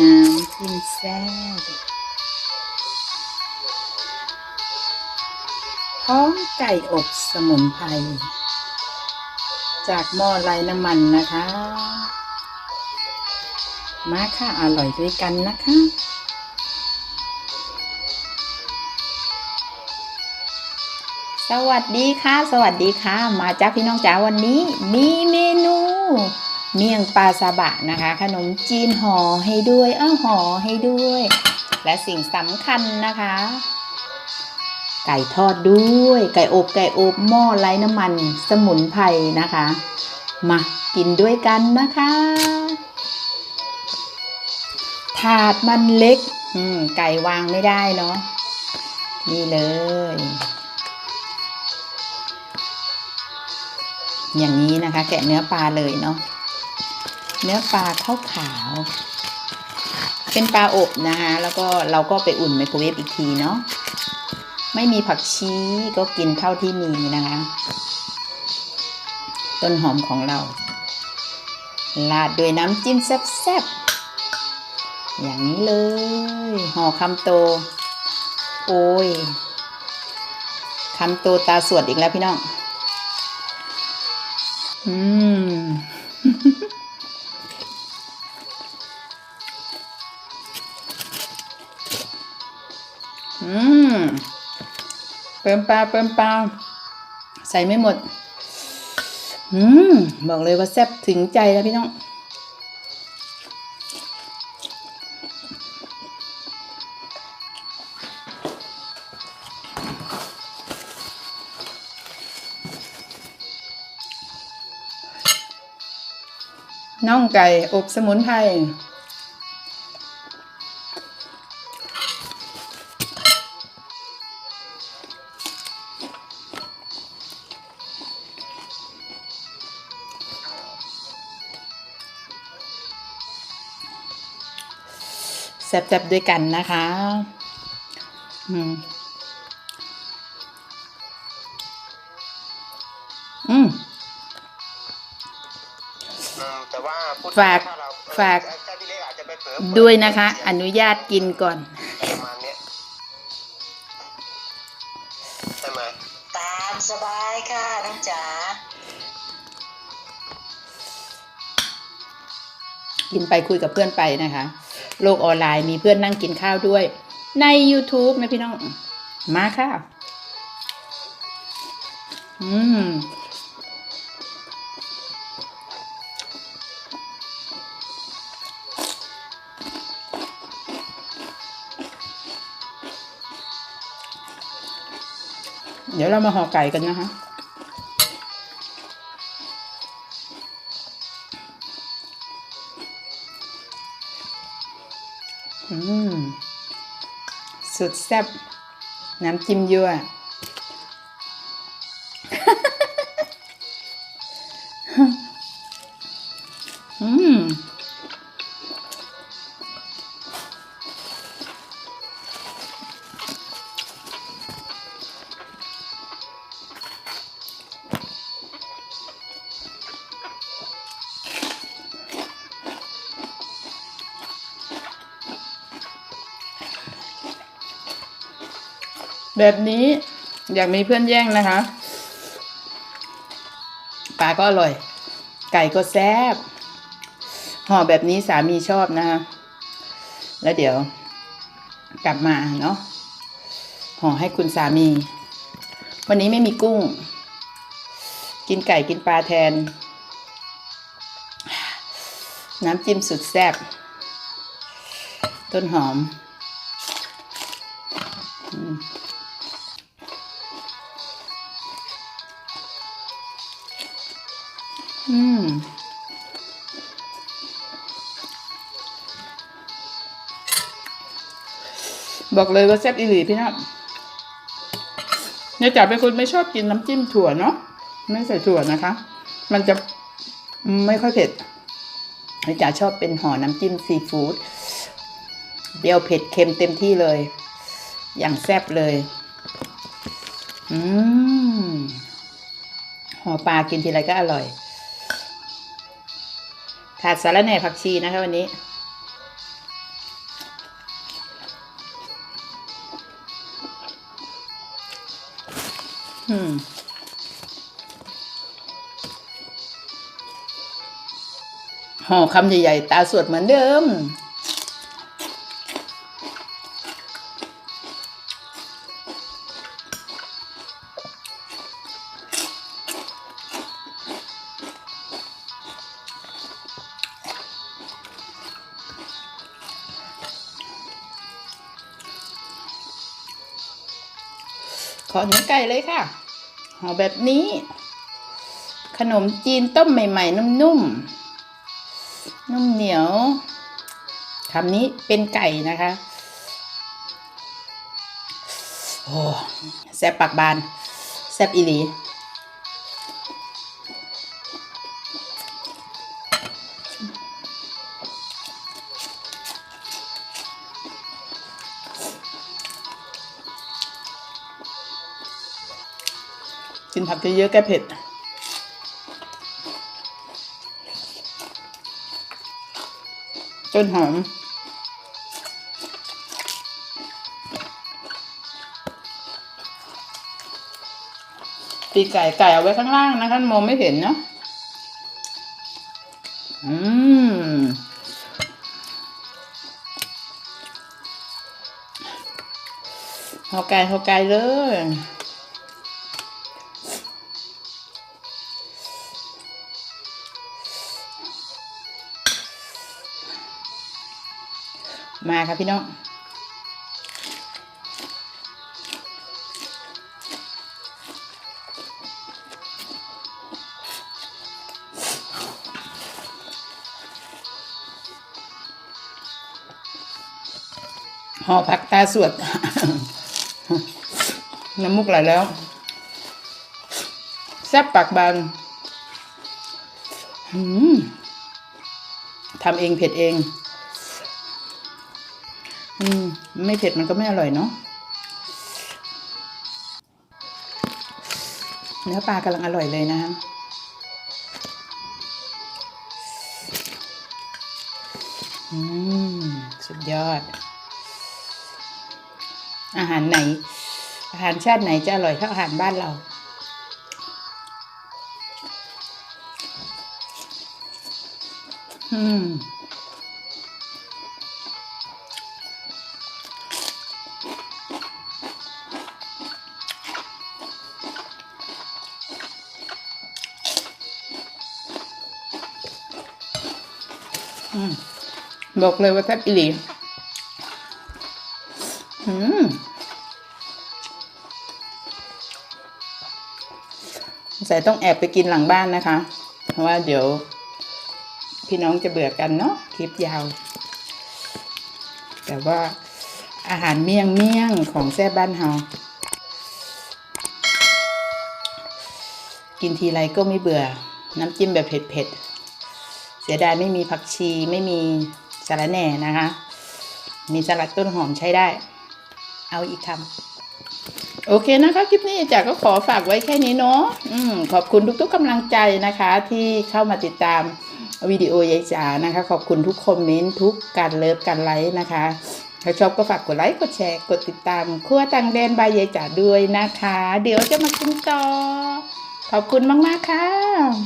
น้ำจิ้มแซ่บพร้อมไก่อบสมุนไพร จากหม้อไร้น้ำมันนะคะ มาค่ะ อร่อยด้วยกันนะคะสวัสดีค่ะ สวัสดีค่ะ มาจ้าพี่น้องจ๋าวันนี้ มีเมนู เมี่ยงปลาซาบะนะคะ ขนมจีนห่อให้ด้วยอ้าวห่อให้ด้วย และสิ่งสำคัญนะคะ ไก่ทอดด้วย ไก่อบไก่อบหม้อไร้น้ำมัน สมุนไพรนะคะ มากินด้วยกันนะคะ ถาดมันเล็กไก่วางไม่ได้เนาะนี่เลย อย่างนี้นะคะ แกะเนื้อปลาเลยเนาะ เนื้อปลาข้าวขาว เป็นปลาอบนะคะแล้วก็เราก็ไปอุ่นไมโครเวฟอีกทีเนาะไม่มีผักชีก็กินเท่าที่มีนะคะ ต้นหอมของเราลาดด้วยน้ำจิ้มแซ่บๆ อย่างนี้เลย ห่อคำโต โอ้ยคำโตตาสวดอีกแล้วพี่น้อง อืม ปิมปลาเปิมปลาใส่ไม่หมด อืม บอกเลยว่าแซ่บถึงใจแล้วพี่น้อง น่องไก่อบสมุนไพร แซ่บๆด้วยกันนะคะอืมอืมอืมแต่ว่าพูดฝากถ้เรฝากถ้พี่เล็กอาจจะไปเผลอด้วยนะคะ อนุญาตกินก่อน กินไปคุยกับเพื่อนไปนะคะ โลกออนไลน์มีเพื่อนนั่งกินข้าวด้วย ใน YouTube นะพี่น้อง มาค่ะ อืมเดี๋ยวเรามาห่อไก่กันนะคะ สุดแซ่บน้ำจิ้มยั่ว แบบนี้อยากมีเพื่อนแย่งนะคะปลาก็อร่อย ไก่ก็แซ่บห่อแบบนี้สามีชอบนะคะแล้วเดี๋ยว กลับมาเนาะห่อให้คุณสามี วันนี้ไม่มีกุ้ง กินไก่กินปลาแทน น้ำจิ้มสุดแซ่บต้นหอม อืมบอกเลยว่าแซ่บอีหลีพี่น้องเนี่ยจ๋าเป็นคนไม่ชอบกินน้ำจิ้มถั่วเนาะไม่ใส่ถั่วนะคะ มันจะไม่ค่อยเผ็ดเนี่ยจ๋าชอบเป็นห่อน้ำจิ้มซีฟู้ดเปรี้ยวเผ็ดเค็มเต็มที่เลย อย่างแซ่บเลย อืมห่อปลากินทีไรก็อร่อย ถาดสาระแหน่ผักชีนะคะวันนี้ อืมห่อคำใหญ่ๆ ตาสวดเหมือนเดิม ขอเนื้อไก่เลยค่ะห่อแบบนี้ ขนมจีนต้มใหม่ ๆ นุ่มๆ นุ่มเหนียวคำนี้เป็นไก่นะคะ โอ้แซ่บปากบาน แซ่บอีหลี กินผักเยอะๆแก้เผ็ดต้นหอมปีไก่ไก่เอาไว้ข้างล่างนะคะมองไม่เห็นเนาะอืมหอไก่หอไก่เลย มาค่ะพี่น้องห่อผักตาสวด น้ำมุกไหลแล้วแซ่บปากบางทำเองเผ็ดเอง อืม ไม่เผ็ดมันก็ไม่อร่อยเนาะเนื้อปลากำลังอร่อยเลยนะอืม สุดยอด อาหารไหน อาหารชาติไหนจะอร่อยเท่าอาหารบ้านเราอืม บอกเลยว่าแทบอีหลีอืมใส่ต้องแอบไปกินหลังบ้านนะคะ เพราะว่าเดี๋ยว พี่น้องจะเบื่อกันเนาะคลิปยาว แต่ว่าอาหารเมี่ยงเมี่ยงของแซ่บบ้านเฮากินทีไรก็ไม่เบื่อ น้ำจิ้มแบบเผ็ดๆ เสียดายไม่มีผักชีไม่มีสาระแหน่นะคะ มีสลัดต้นหอมใช้ได้ เอาอีกคำโอเคนะคะคลิปนี้จากก็ขอฝากไว้แค่นี้เนาะอืมขอบคุณทุกๆกำลังใจนะคะ ที่เข้ามาติดตามวิดีโอยายจ๋านะคะ ขอบคุณทุกคอมเมนต์ทุกการเลิฟการไลค์นะคะถ้าชอบก็ฝากกดไลค์ กดแชร์ กดติดตามครัวตังแดนบายยายจ๋าด้วยนะคะ เดี๋ยวจะมากินต่อ ขอบคุณมาก ๆ ค่ะ